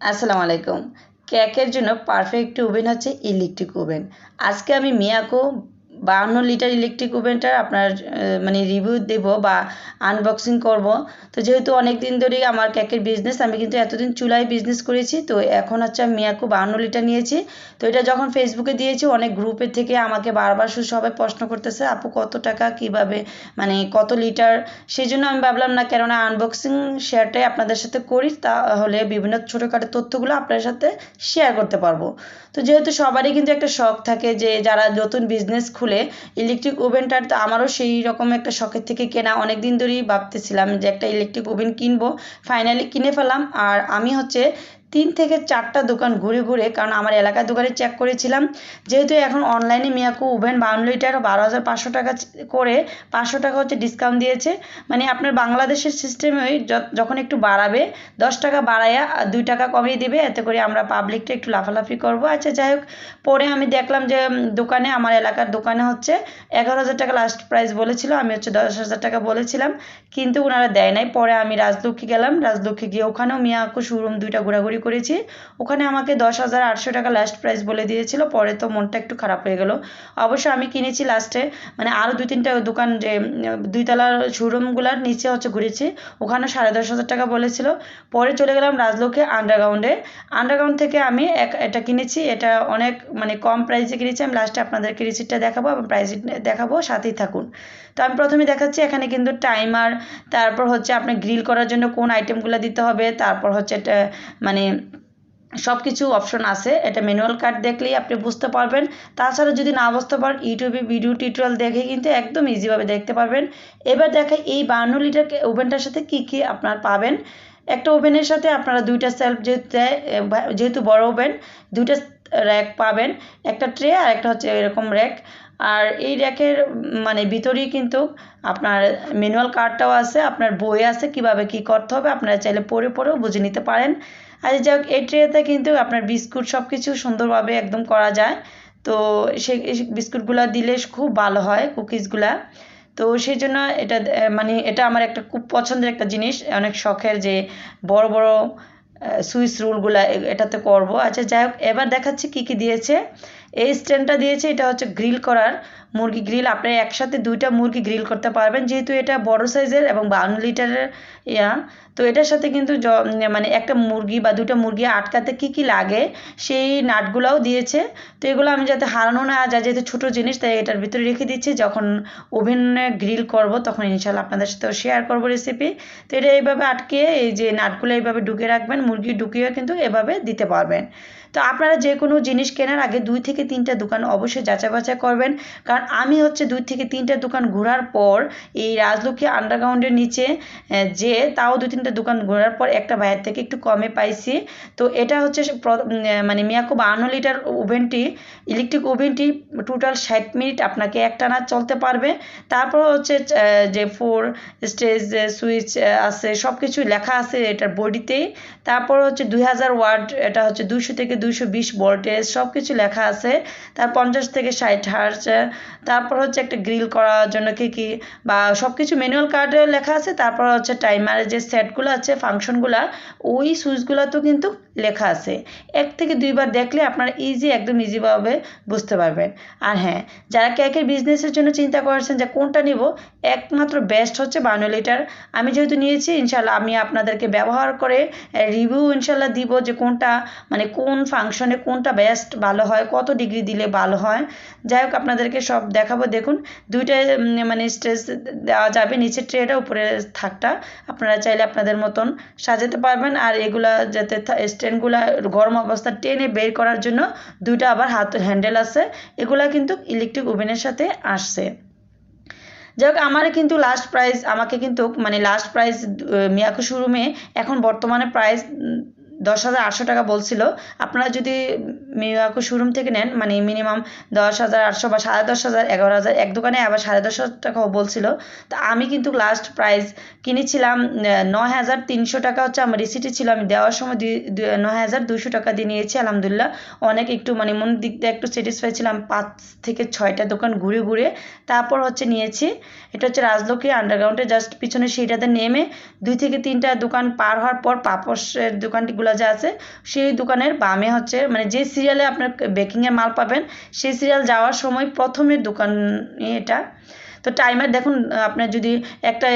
আসসালামু আলাইকুম। কেকের জন্য পারফেক্ট ওভেন হচ্ছে ইলেকট্রিক ওভেন আজকে আমি মিয়াকো বাহান্ন লিটার ইলেকট্রিক ওভেনটার আপনার মানে রিভিউ দেব বা আনবক্সিং করব। তো যেহেতু অনেক দিন ধরেই আমার কেকের বিজনেস আমি কিন্তু এতদিন চুলায় বিজনেস করেছি, তো এখন হচ্ছে আমি মিয়াকো বাহান্ন লিটার নিয়েছি। তো এটা যখন ফেসবুকে দিয়েছি, অনেক গ্রুপের থেকে আমাকে বারবার শুধু সবাই প্রশ্ন করতেছে, আপু, কত টাকা, কীভাবে মানে কত লিটার? সেই জন্য আমি ভাবলাম, না, কেননা আনবক্সিং শেয়ারটাই আপনাদের সাথে করি, তাহলে বিভিন্ন ছোটোখাটো তথ্যগুলো আপনার সাথে শেয়ার করতে পারব। তো যেহেতু সবারই কিন্তু একটা শখ থাকে যে, যারা নতুন বিজনেস খুলে ইলেকট্রিক ওভেনটার তো আমারও সেই রকম একটা শখের থেকে কেনা। অনেক দিন ধরেই ভাবতেছিলাম যে একটা ইলেকট্রিক ওভেন কিনবো। ফাইনালি কিনে ফেলাম আর আমি হচ্ছে তিন থেকে চারটা দোকান ঘুরে ঘুরে, কারণ আমার এলাকার দোকানে চেক করেছিলাম, যেহেতু এখন অনলাইনে মিয়াকু ওভেন বাউন্ন লিটার বারো হাজার পাঁচশো টাকা করে পাঁচশো টাকা হচ্ছে ডিসকাউন্ট দিয়েছে। মানে আপনার বাংলাদেশের সিস্টেমে যখন একটু বাড়াবে, দশ টাকা বাড়াইয়া দুই টাকা কমিয়ে দেবে, এতে করে আমরা পাবলিকটা একটু লাফালাফি করব। আচ্ছা যাই হোক, পরে আমি দেখলাম যে দোকানে, আমার এলাকার দোকানে হচ্ছে এগারো হাজার টাকা লাস্ট প্রাইস বলেছিল, আমি হচ্ছে দশ হাজার টাকা বলেছিলাম, কিন্তু ওনারা দেয় নাই। পরে আমি রাজলক্ষ্মী গেলাম, রাজলক্ষ্মী গিয়ে ওখানেও মিয়াকু শোরুম দুইটা ঘোরাঘুরি করেছি। ওখানে আমাকে দশ হাজার আটশো টাকা লাস্ট প্রাইস বলে দিয়েছিল, পরে তো মনটা একটু খারাপ হয়ে গেল। অবশ্য আমি কিনেছি লাস্টে মানে আরও দুই তিনটা দোকান যে, দুইতলার শোরুমগুলোর নিচে হচ্ছে ঘুরেছি, ওখানে সাড়ে দশ হাজার টাকা বলেছিল। পরে চলে গেলাম রাজলক্ষ্মী আন্ডারগ্রাউন্ডে আন্ডারগ্রাউন্ড থেকে আমি এক, এটা কিনেছি, এটা অনেক মানে কম প্রাইসে কিনেছি। আমি লাস্টে আপনাদেরকে রিসিপ্টটা দেখাবো এবং প্রাইস দেখাবো, সাথেই থাকুন। তো আমি প্রথমে দেখাচ্ছি, এখানে কিন্তু টাইমার তারপর হচ্ছে আপনি গ্রিল করার জন্য কোন আইটেমগুলো দিতে হবে, তারপর হচ্ছে মানে সব কিছু অপশন আছে। এটা ম্যানুয়াল কার্ড দেখলেই আপনি বুঝতে পারবেন। তাছাড়া যদি না বুঝতে পারেন ইউটিউবে ভিডিও টিউটোরিয়াল দেখে কিন্তু একদম ইজিভাবে দেখতে পারবেন। এবার দেখে এই বান্ন লিটার ওভেনটার সাথে কি কি আপনার পাবেন। একটা ওভেনের সাথে আপনারা দুইটা সেলফ যেহেতু যেহেতু বড় ওভেন দুইটা র্যাক পাবেন। একটা ট্রে আর একটা হচ্ছে এরকম র্যাক আর এই র্যাকের মানে ভিতরেই কিন্তু আপনার ম্যানুয়াল কার্ডটাও আছে, আপনার বই আছে কীভাবে কি করতে হবে, আপনারা চাইলে পড়ে, পড়েও বুঝে নিতে পারেন। আর যাই হোক এই ট্রেতে কিন্তু আপনার বিস্কুট সব কিছু সুন্দরভাবে একদম করা যায়। তো সেই বিস্কুটগুলো দিলে খুব ভালো হয় কুকিজগুলা। তো সেই জন্য এটা মানে এটা আমার একটা খুব পছন্দের একটা জিনিস, অনেক শখের যে বড় বড় সুইস রুলগুলা এটাতে করব। আচ্ছা যাই হোক, এবার দেখাচ্ছি কী কী দিয়েছে। এই স্ট্যান্ডটা দিয়েছে এটা হচ্ছে গ্রিল করার মুরগি গ্রিল আপনি একসাথে দুইটা মুরগি গ্রিল করতে পারবেন। যেহেতু এটা বড় সাইজের এবং বাউন্ন লিটারের ইয়া, তো এটার সাথে কিন্তু মানে একটা মুরগি বা দুটো মুরগি আটকাতে কি কি লাগে, সেই নাটগুলোও দিয়েছে। তো এগুলো আমি যাতে হারানো না যায়, যেহেতু ছোটো জিনিস, তাই এটার ভিতরে রেখে দিচ্ছি। যখন ওভেনে গ্রিল করব, তখন ইনশাল্লাহ আপনাদের সাথেও শেয়ার করব রেসিপি তো এটা এইভাবে আটকে, এই যে নাটগুলো এইভাবে ঢুকে রাখবেন, মুরগি ঢুকিয়ে কিন্তু এভাবে দিতে পারবেন। তো আপনারা যে কোনো জিনিস কেনার আগে দুই থেকে তিনটা দোকান অবশ্যই যাচাই বাছাই করবেন। কারণ আমি হচ্ছে দুই থেকে তিনটা দোকান ঘোরার পর এই রাজলক্ষ্মী আন্ডারগ্রাউন্ডের নিচে যে তাও দুই তিনটা দোকান ঘোরার পর একটা ভাইয়ের থেকে একটু কমে পাইছি। তো এটা হচ্ছে মানে মিয়াকো বাহান্ন লিটার ওভেনটি ইলেকট্রিক ওভেনটি টোটাল ষাট মিনিট আপনাকে একটানা চলতে পারবে। তারপর হচ্ছে যে ফোর স্টেজ সুইচ আছে সব কিছু লেখা আছে এটার বডিতেই তারপর হচ্ছে দুই হাজার ওয়ার্ড এটা হচ্ছে দুশো থেকে দুশো বিশ ভোল্টেজ সব কিছু লেখা আছে। তার পঞ্চাশ থেকে ষাট হার্স তারপর হচ্ছে একটা গ্রিল করার জন্য কি কি, বা সব কিছু ম্যানুয়াল কার্ডে লেখা আছে, তারপর হচ্ছে টাইমারের যে সেটগুলো আছে ফাংশনগুলো ওই সুইচগুলোতেও কিন্তু লেখা আছে। এক থেকে দুইবার দেখলে আপনারা ইজি একদম ইজিভাবে বুঝতে পারবেন। আর হ্যাঁ যারা কেকের বিজনেসের জন্য চিন্তা করছেন যে কোনটা নিব, একমাত্র বেস্ট হচ্ছে বানো লিটার। আমি যেহেতু নিয়েছি ইনশাল্লাহ আমি আপনাদেরকে ব্যবহার করে রিভিউ ইনশাল্লাহ দিব যে কোনটা মানে কোন ফাংশনে কোনটা বেস্ট ভালো হয়, কত ডিগ্রি দিলে ভালো হয়। যাই হোক, আপনাদেরকে সব দেখাবো। দেখুন, দুইটা মানে স্টেজ দেওয়া যাবে নিচে ট্রেটা উপরে থাকটা। আপনারা চাইলে আপনাদের মতন সাজাতে পারবেন। আর এগুলা যাতে স্ট্যান্ডগুলো গরম অবস্থা টেনে বের করার জন্য দুইটা আবার হাত হ্যান্ডেল আছে। এগুলা কিন্তু ইলেকট্রিক ওভেনের সাথে আসছে। যাই হোক আমার কিন্তু লাস্ট প্রাইস আমাকে কিন্তু মানে লাস্ট প্রাইস মিয়াকু শোরুমে এখন বর্তমানে প্রাইস দশ হাজার আটশো টাকা বলছিল। আপনারা যদি মিয়াকো শোরুম থেকে নেন মানে মিনিমাম দশ হাজার আটশো বা সাড়ে দশ হাজার, এগারো হাজার, এক দোকানে আবার সাড়ে দশ হাজার টাকাও বলছিল। তো আমি কিন্তু লাস্ট প্রাইস কিনেছিলাম নয় হাজার তিনশো টাকা হচ্ছে আমার রিসিটে ছিল। আমি দেওয়ার সময় নয় হাজার দুশো টাকা দিয়ে নিয়েছি, আলহামদুলিল্লাহ। অনেক একটু মানে মনের দিক দিয়ে একটু স্যাটিসফাই ছিলাম। পাঁচ থেকে ছয়টা দোকান ঘুরে ঘুরে তারপর হচ্ছে নিয়েছি। এটা হচ্ছে রাজলক্ষ্মী আন্ডারগ্রাউন্ডে জাস্ট পিছনে সেইটাতে নেমে দুই থেকে তিনটা দোকান পার হওয়ার পর পাপসের দোকানটিগুলো যে আছে, সেই দোকানের বামে হচ্ছে মানে যে সিরিয়ালে আপনার বেকিংয়ের মাল পাবেন, সেই সিরিয়াল যাওয়ার সময় প্রথমে দোকান, এটা। তো টাইমার দেখুন, আপনার যদি একটা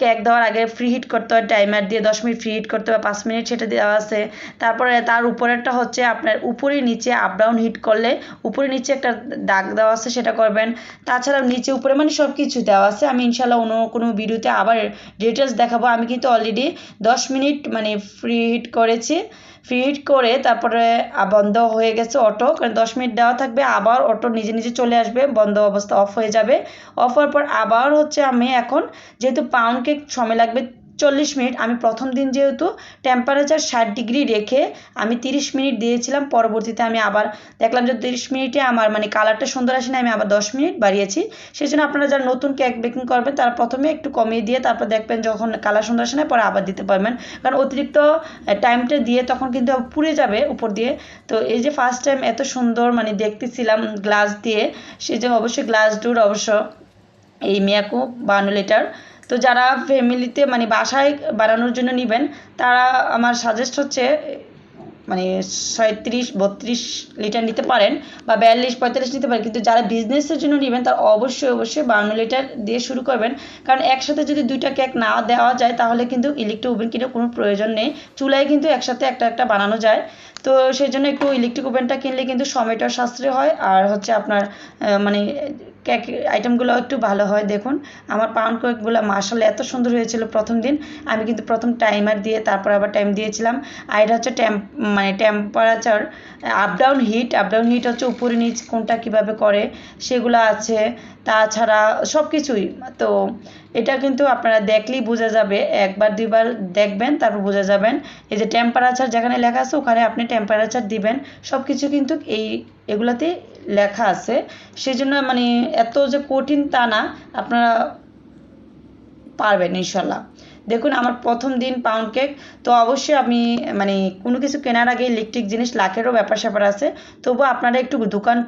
কেক দেওয়ার আগে ফ্রি হিট করতে হয় টাইমার দিয়ে দশ মিনিট ফ্রি হিট করতে হবে পাঁচ মিনিট সেটা দেওয়া আছে। তারপরে তার উপরেরটা হচ্ছে আপনার উপরে নিচে আপ ডাউন হিট করলে উপরে নিচে একটা দাগ দেওয়া আছে, সেটা করবেন। তাছাড়া নিচে উপরে মানে সব কিছু দেওয়া আছে। আমি ইনশাল্লাহ অন্য কোনো ভিডিওতে আবার ডিটেলস দেখাবো। আমি কিন্তু অলরেডি দশ মিনিট মানে ফ্রি হিট করেছি। ফ্রি হিট করে তারপরে বন্ধ হয়ে গেছে অটো কারণ দশ মিনিট দেওয়া থাকবে, আবার অটো নিজে নিজে চলে আসবে, বন্ধ অবস্থা অফ হয়ে যাবে। অফ হওয়ার পর আবার হচ্ছে আমি এখন যেহেতু পাউন্ড কেক সময় লাগবে চল্লিশ মিনিট। আমি প্রথম দিন যেহেতু টেম্পারেচার ষাট ডিগ্রি রেখে আমি তিরিশ মিনিট দিয়েছিলাম। পরবর্তীতে আমি আবার দেখলাম যে তিরিশ মিনিটে আমার মানে কালারটা সুন্দর আসে না আমি আবার দশ মিনিট বাড়িয়েছি। সেই জন্য আপনারা যারা নতুন কেক বেকিং করবেন, তারা প্রথমে একটু কমিয়ে দিয়ে তারপর দেখবেন যখন কালার সুন্দর আসে না পরে আবার দিতে পারবেন। কারণ অতিরিক্ত টাইমটা দিয়ে তখন কিন্তু পুড়ে যাবে উপর দিয়ে। তো এই যে ফার্স্ট টাইম এত সুন্দর মানে দেখতেছিলাম গ্লাস দিয়ে সেই জন্য অবশ্যই গ্লাস ডোর অবশ্য এই মিয়াকো বান্ন লিটার তো যারা ফ্যামিলিতে মানে বাসায় বানানোর জন্য নেবেন, তারা আমার সাজেস্ট হচ্ছে মানে সাঁত্রিশ বত্রিশ লিটার নিতে পারেন বা বিয়াল্লিশ, পঁয়তাল্লিশ নিতে পারেন। কিন্তু যারা বিজনেসের জন্য নেবেন, তারা অবশ্যই অবশ্যই বান্ন লিটার দিয়ে শুরু করবেন। কারণ একসাথে যদি দুইটা কেক না দেওয়া যায়, তাহলে কিন্তু ইলেকট্রিক ওভেন কিনে কোনো প্রয়োজন নেই। চুলায় কিন্তু একসাথে একটা একটা বানানো যায়। তো সেই জন্য একটু ইলেকট্রিক ওভেনটা কিনলে কিন্তু সময়টাও সাশ্রয় হয়। আর হচ্ছে আপনার মানে কেক আইটেমগুলো একটু ভালো হয়, দেখুন। আমার পাউন্ড কেকগুলো মার্শাল এত সুন্দর হয়েছিল প্রথম দিন। আমি কিন্তু প্রথম টাইমার দিয়ে তারপর আবার টাইম দিয়েছিলাম। আর এটা হচ্ছে টেম্প মানে temperature up down heat up down heat হচ্ছে উপরে নিচ কোনটা কীভাবে করে, সেগুলো আছে। তাছাড়া সব কিছুই তো এটা কিন্তু আপনারা দেখলেই বোঝা যাবে, একবার, দুইবার দেখবেন, তারপর বোঝা যাবেন। এই যে টেম্পারেচার যেখানে লেখা আছে, ওখানে আপনি টেম্পারেচার দিবেন। সব কিছু কিন্তু এই এগুলাতে লেখা আছে। সেই জন্য মানে এত যে কঠিন তা না, আপনারা পারবেন ইনশাল্লাহ। দেখুন, আমার প্রথম দিন পাউন্ড কেক তো অবশ্যই আমি মানে কোনো কিছু কেনার আগে ইলেকট্রিক জিনিস লাখেরও ব্যাপার স্যাপার আছে। তবুও আপনারা একটু দোকান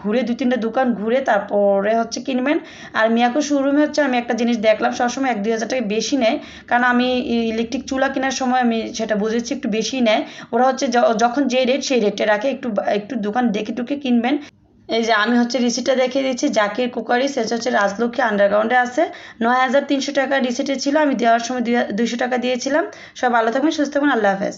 ঘুরে দু তিনটা দোকান ঘুরে তারপরে হচ্ছে কিনবেন। আর মিয়াকো শোরুমে হচ্ছে আমি একটা জিনিস দেখলাম, সবসময় এক, দুই হাজার টাকা বেশি নেয়। কারণ আমি ইলেকট্রিক চুলা কেনার সময় আমি সেটা বুঝেছি, একটু বেশি নেয়। ওরা হচ্ছে যখন যে রেট সেই রেটে রাখে। একটু একটু দোকান দেখে টুকে কিনবেন। এই যে আমি হচ্ছে রিসিটটা দেখিয়ে দিচ্ছি, জাকির কুকারি সেটা হচ্ছে রাজলক্ষ্মী আন্ডারগ্রাউন্ডে আছে। নয় হাজার তিনশো টাকা রিসিটে ছিল, আমি দেওয়ার সময় দুইশো টাকা দিয়েছিলাম। সব ভালো থাকবেন, সুস্থ থাকবেন, আল্লাহ হাফেজ।